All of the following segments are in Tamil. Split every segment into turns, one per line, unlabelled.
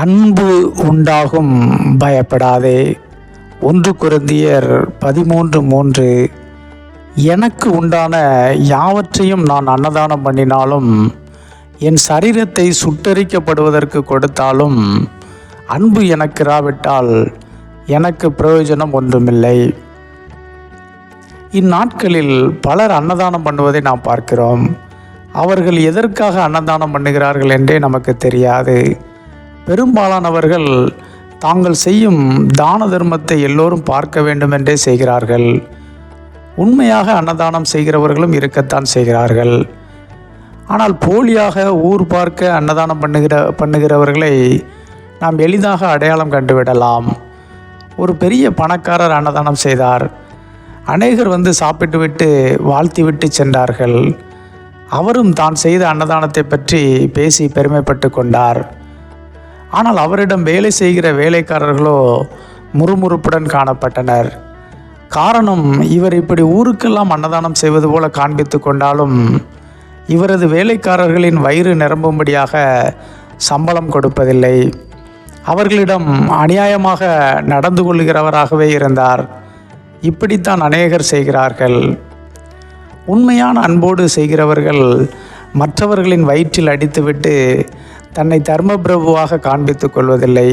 அன்பு உண்டாகும். பயப்படாதே. ஒன்று குருந்தியர் பதிமூன்று மூன்று. எனக்கு உண்டான யாவற்றையும் நான் அன்னதானம் பண்ணினாலும் என் சரீரத்தை சுட்டரிக்கப்படுவதற்கு கொடுத்தாலும் அன்பு எனக்கு இராவிட்டால் எனக்கு பிரயோஜனம் ஒன்றுமில்லை. இந்நாட்களில் பலர் அன்னதானம் பண்ணுவதை நாம் பார்க்கிறோம். அவர்கள் எதற்காக அன்னதானம் பண்ணுகிறார்கள் என்றே நமக்கு தெரியாது. பெரும்பாலானவர்கள் தாங்கள் செய்யும் தான தர்மத்தை எல்லோரும் பார்க்க வேண்டும் என்றே செய்கிறார்கள். உண்மையாக அன்னதானம் செய்கிறவர்களும் இருக்கத்தான் செய்கிறார்கள். ஆனால் போலியாக ஊர் பார்க்க அன்னதானம் பண்ணுகிற பண்ணுகிறவர்களை நாம் எளிதாக அடையாளம் கண்டுவிடலாம். ஒரு பெரிய பணக்காரர் அன்னதானம் செய்தார். அநேகர் வந்து சாப்பிட்டுவிட்டு வாழ்த்திவிட்டு சென்றார்கள். அவரும் தான் செய்த அன்னதானத்தை பற்றி பேசி பெருமைப்பட்டு கொண்டார். ஆனால் அவரிடம் வேலை செய்கிற வேலைக்காரர்களோ முறுமுறுப்புடன் காணப்பட்டனர். காரணம் இவர் இப்படி ஊருக்கெல்லாம் அன்னதானம் செய்வது போல காண்பித்து கொண்டாலும் இவரது வேலைக்காரர்களின் வயிறு நிரம்பும்படியாக சம்பளம் கொடுப்பதில்லை. அவர்களிடம் அநியாயமாக நடந்து கொள்கிறவராகவே இருந்தார். இப்படித்தான் அநேகர் செய்கிறார்கள். உண்மையான அன்போடு செய்கிறவர்கள் மற்றவர்களின் வயிற்றில் அடித்துவிட்டு தன்னை தர்மபிரபுவாக காண்பித்துக் கொள்வதில்லை.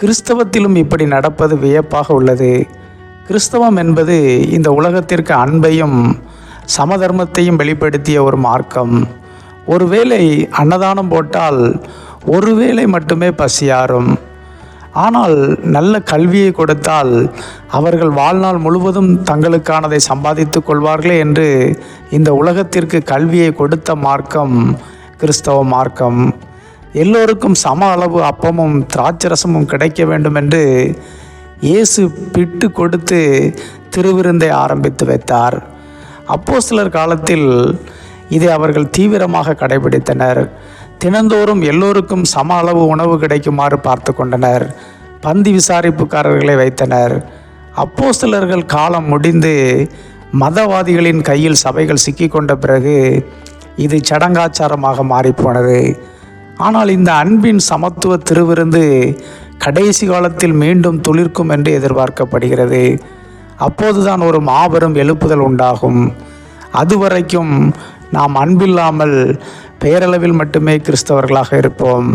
கிறிஸ்தவத்திலும் இப்படி நடப்பது வியப்பாக உள்ளது. கிறிஸ்தவம் என்பது இந்த உலகத்திற்கு அன்பையும் சமதர்மத்தையும் வெளிப்படுத்திய ஒரு மார்க்கம். ஒருவேளை அன்னதானம் போட்டால் ஒருவேளை மட்டுமே பசியாரும் ஆனால் நல்ல கல்வியை கொடுத்தால் அவர்கள் வாழ்நாள் முழுவதும் தங்களுக்கானதை சம்பாதித்து கொள்வார்களே என்று இந்த உலகத்திற்கு கல்வியை கொடுத்த மார்க்கம் கிறிஸ்தவ மார்க்கம். எல்லோருக்கும் சம அளவு அப்பமும் திராட்சரசமும் கிடைக்க வேண்டும் என்று இயேசு பிட்டு கொடுத்து திருவிருந்தை ஆரம்பித்து வைத்தார். அப்போ சிலர் காலத்தில் இதை அவர்கள் தீவிரமாக கடைபிடித்தனர். தினந்தோறும் எல்லோருக்கும் சம அளவு உணவு கிடைக்குமாறு பார்த்து கொண்டனர். பந்தி விசாரிப்புக்காரர்களை வைத்தனர். அப்போ சிலர்கள் காலம் முடிந்து மதவாதிகளின் கையில் சபைகள் சிக்கிக்கொண்ட பிறகு இது சடங்காச்சாரமாக மாறிப்போனது. ஆனால் இந்த அன்பின் சமத்துவ திருவிருந்து கடைசி காலத்தில் மீண்டும் துளிர்க்கும் என்று எதிர்பார்க்கப்படுகிறது. அப்போதுதான் ஒரு மாபெரும் எழுப்புதல் உண்டாகும். அதுவரைக்கும் நாம் அன்பில்லாமல் பெயரளவில் மட்டுமே கிறிஸ்தவர்களாக இருப்போம்.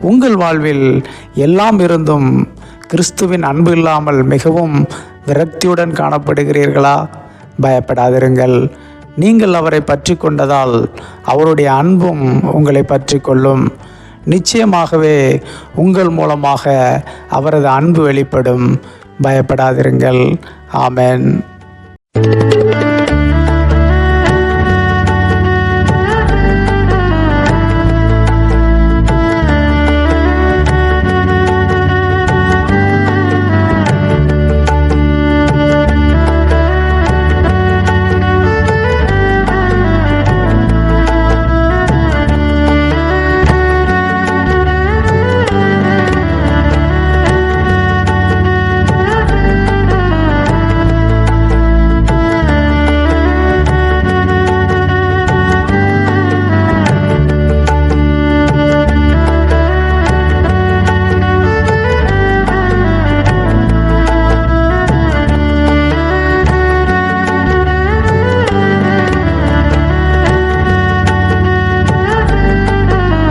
உங்கள் வாழ்வில் எல்லாம் இருந்தும் கிறிஸ்துவின் அன்பு இல்லாமல் மிகவும் விரக்தியுடன் காணப்படுகிறீர்களா? பயப்படாதிருங்கள். நீங்கள் அவரை பற்றி கொண்டதால் அவருடைய அன்பும் உங்களை பற்றி கொள்ளும் நிச்சயமாகவே உங்கள் மூலமாக அவரது அன்பு வெளிப்படும். பயப்படாதிருங்கள். ஆமென்.